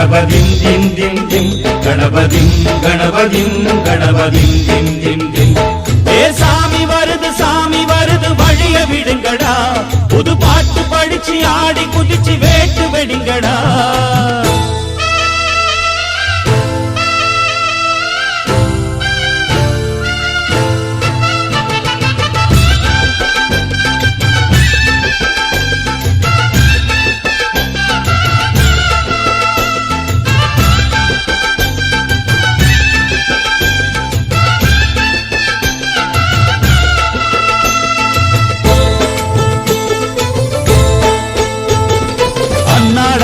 கணபதிம் திம் திம் திம். கணபதிம் கணபதிம் கணபதிம் திம் திம் திம். ஏ சாமி வருது சாமி வருது வழிய விடுங்கடா. புது பாட்டு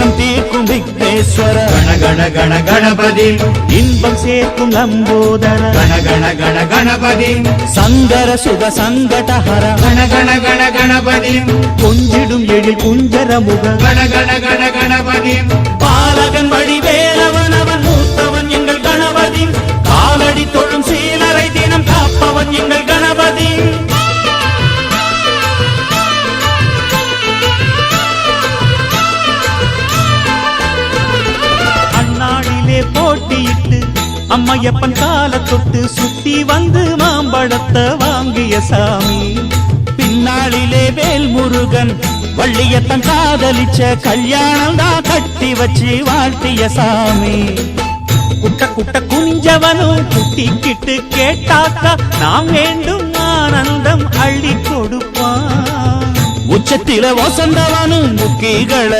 எண்ணம் தீர்க்கும் விக்னேஸ்வர. கண கண கண கணபதி. இன்பம் சேர்க்கும் லம்போதர கண கண கண கணபதி. சங்கர சுக சங்கடஹர கண கண கண கணபதி. கொஞ்சிடும் எழில் குஞ்சர முக கண கண கண கணபதி. பாலகன் வடிவே அம்மையப்பன் கால தொட்டு சுத்தி வந்து மாம்பழத்தை வாங்கிய சாமி. பின்னாளிலே வேல் முருகன் வள்ளியத்தன் காதலிச்ச கல்யாணம் தான் கட்டி வச்சு வாழ்த்திய சாமி. குட்ட குட்ட குஞ்சவனும் குட்டிக்கிட்டு கேட்டாக்கா நாம் வேண்டும் ஆனந்தம் அள்ளி கொடுப்பான். உச்சத்தில வசந்தவனும் முக்கிகளை